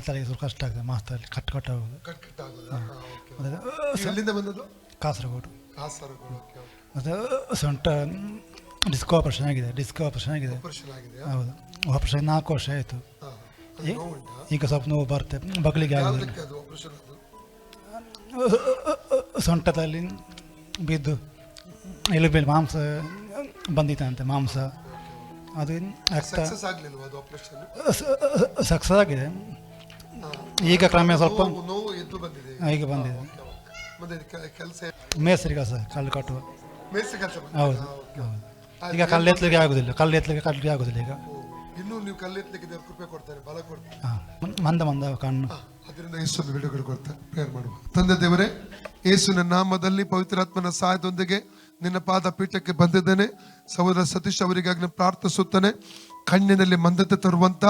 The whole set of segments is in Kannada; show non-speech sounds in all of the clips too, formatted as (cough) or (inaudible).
ಮಾತಾಡಿ ಸ್ವಲ್ಪ ಕಷ್ಟ ಆಗ್ತದೆ ಮಾತಾಡಲಿ ಕಟ್ ಕಟ್ ಆಗೋದು. ಮತ್ತೆ ಬಂದದ್ದು? ಕಾಸರಗೋಡು. ಕಾಸರಗೋಡು ಮತ್ತು ಸೊಂಟ ಡಿಸ್ಕೋ ಆಪರೇಷನ್ ಆಗಿದೆ ಡಿಸ್ಕೋ ಆಪರೇಷನ್ ಆಗಿದೆ. ಹೌದು. ಆಪರೇಷನ್ ನಾಲ್ಕು ವರ್ಷ ಆಯಿತು. ಈಗ ಸ್ವಲ್ಪ ನೋವು ಬರುತ್ತೆ ಬಗ್ಲಿಗೆ ಆಗೋದಿಲ್ಲ. ಸೊಂಟದಲ್ಲಿ ಬಿದ್ದು ಎಲುಬೆಲ್ಲಿ ಮಾಂಸ ಬಂದಿತ್ತಂತೆ ಮಾಂಸ. ಅದು ಆಗ್ತಾ ಸಕ್ಸಸ್ ಆಗಿದೆ. ಈಗ ಕ್ರಮೇಣ ಸ್ವಲ್ಪ ನೋವು ಎದ್ದು ಬಂದಿದೆ. ಈಗ. ಬಂದಿದೆ. ಮತ್ತೆ ಕೆಲಸ ಮೇಸರಿಗ ಸಹ ಕಲ್ಲು ಕಟ್ಟುವ. ಮೇಸ್ತ್ರಿ ಕೆಲಸ ಹೌದು ಹೌದು. ಈಗ ಕಲ್ಲು ಎತ್ತಲಿಕ್ಕೆ ಆಗೋದಿಲ್ಲ ಕಲ್ಲು ಎತ್ತಲಿಕ್ಕೆ ಕಲ್ಲಿಗೆ ಆಗೋದಿಲ್ಲ ಈಗ. ಇನ್ನೂ ನೀವು ಕಲ್ಲೆತ್ತಲಿಕ್ಕೆ ದೇವ್ರು ಕೃಪೆ ಕೊಡ್ತಾರೆ ಬಲ ಕೊಡ್ತಾರೆ. ಹಾಂ ಮಂದ ಮಂದ ಕಣ್ಣು. ಅದರಿಂದ ಯೇಸು ಬಿಡುಗಡೆ ಕೊಡ್ತಾರೆ ಪ್ರೇಯರ್ ಮಾಡುವ. ತಂದೆ ದೇವರೇ ಯೇಸುವಿನ ನಾಮದಲ್ಲಿ ಪವಿತ್ರಾತ್ಮನ ಸಹಾಯದೊಂದಿಗೆ ನಿನ್ನ ಪಾದ ಪೀಠಕ್ಕೆ ಬಂದಿದ್ದೇನೆ. ಸಹೋದರ ಸತೀಶ್ ಅವರಿಗಾಗಿ ಪ್ರಾರ್ಥಿಸುತ್ತಾನೆ ಪ್ರಾರ್ಥಿಸುತ್ತೇನೆ. ಕಣ್ಣಿನಲ್ಲಿ ಮಂದತೆ ತರುವಂತ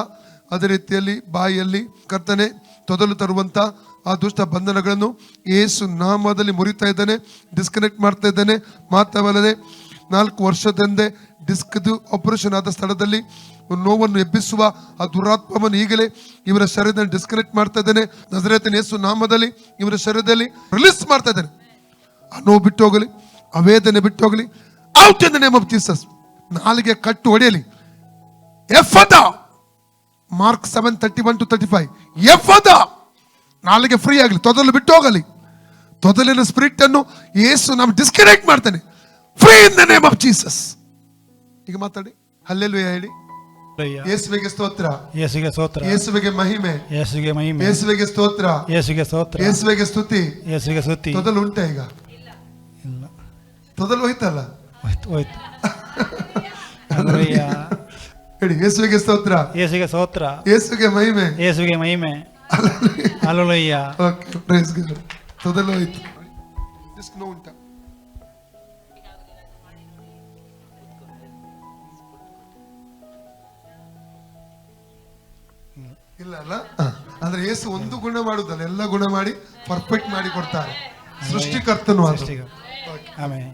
ಅದೇ ರೀತಿಯಲ್ಲಿ ಬಾಯಿಯಲ್ಲಿ ಕರ್ತನೆ ತೊದಲು ತರುವಂತ ಆ ದುಷ್ಟ ಬಂಧನಗಳನ್ನು ಯೇಸು ನಾಮದಲ್ಲಿ ಮುರಿತಾ ಇದ್ದಾನೆ ಡಿಸ್ಕನೆಕ್ಟ್ ಮಾಡ್ತಾ ಇದ್ದಾನೆ. ಮಾತ್ರವಲ್ಲದೆ ನಾಲ್ಕು ವರ್ಷದಿಂದ ಡಿಸ್ಕ್ದು ಆಪರೇಷನ್ ಆದ ಸ್ಥಳದಲ್ಲಿ ನೋವನ್ನು ಎಬ್ಬಿಸುವ ಆ ದುರಾತ್ಮವನ್ನು ಈಗಲೇ ಇವರ ಶರೀರದಲ್ಲಿ ಡಿಸ್ಕನೆಕ್ಟ್ ಮಾಡ್ತಾ ಇದ್ದಾನೆ. ನಜರೇತನ ಯೇಸು ನಾಮದಲ್ಲಿ ಇವರ ಶರೀರದಲ್ಲಿ ರಿಲೀಸ್ ಮಾಡ್ತಾ ಇದ್ದಾನೆ. ಆ ನೋವು ಬಿಟ್ಟು ಹೋಗಲಿ, ಆ ವೇದನೆ ಬಿಟ್ಟು ಹೋಗಲಿ out in the name of Jesus ನಾಲಿಗೆ ಕಟ್ಟು ಹೊಡೆಯಲಿ. ಎಫದ Mark seven thirty one to thirty five ಎಫದ! ನಾಲಿಗೆ ಫ್ರೀ ಆಗಲಿ ತೊದಲು ಬಿಟ್ಟು ಹೋಗಲಿ. ತೊದಲಿನ ಸ್ಪಿರಿಟ್ ಅನ್ನು ಯೇಸು ನಾವು ಡಿಸ್ಕನೆಕ್ಟ್ ಮಾಡ್ತಾನೆ. Free in the name of Jesus ಈಗ ಮಾತಾಡಿ. ಅಲ್ಲೆಲ್ಲ ಹೇಳಿ. ಯೇಸುವಿಗೆ ಸ್ತೋತ್ರ. ಯೇಸುಗೆ ಸ್ತೋತ್ರ. ಯೇಸುವಿಗೆ ಮಹಿಮೆ. ಯೇಸುಗೆ ಮಹಿಮೆ. ಯೇಸುವಿಗೆ ಸ್ತೋತ್ರ. ಯೇಸುಗೆ ಸ್ತೋತ್ರ. ಯೇಸುವಿಗೆ ಸ್ತುತಿ. ಯೇಸುಗೆ ಸ್ತುತಿ. ತೊದಲು ಉಂಟಾ ಈಗ? ಇಲ್ಲ. ತೊದಲು ಹೋಯ್ತಲ್ಲ? ಹೋಯ್ತು ಹೋಯ್ತು. (laughs) ಹೇಳಿ ಯೇಸುವಿಗೆ ಸ್ತೋತ್ರ ಯೇಸುಗೆ ಸ್ತೋತ್ರ ಯೇಸುವಿಗೆ ಮಹಿಮೆ ಯೇಸುಗೆ ಮಹಿಮೆ ಅಲ್ಲಯ್ಯ ಓಕೆ ಪ್ರೈಸ್ ಗಾಡ್ ತೊದಲು ಹೋಯ್ತು ಡಿಸ್ಕ್ ನೋವು ಉಂಟಾ ಇಲ್ಲ ಅಲ್ಲ ಹ. ಅಂದ್ರೆ ಯೇಸು ಒಂದು ಗುಣ ಮಾಡುದಲ್ಲ ಎಲ್ಲ ಗುಣ ಮಾಡಿ ಪರ್ಫೆಕ್ಟ್ ಮಾಡಿ ಕೊಡ್ತಾರೆ ಸೃಷ್ಟಿಕರ್ತನು ಅದು ಆಮೇಲೆ